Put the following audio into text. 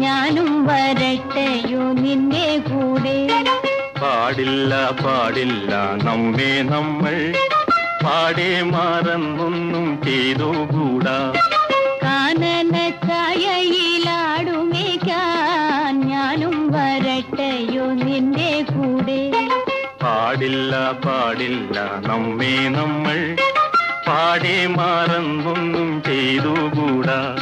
ഞാനും നിന്നെ കൂടെ? പാടില്ല പാടില്ല നമ്മെ നമ്മൾ പാടെ മറന്നൊന്നും ചെയ്തുകൂടാ. കാനന ചായയിലാടുമേ ഞാനും വരട്ടെയോ നിന്റെ കൂടെ? പാടില്ല പാടില്ല നമ്മെ നമ്മൾ പാടെ മറന്നൊന്നും ചെയ്തു വേണ്ട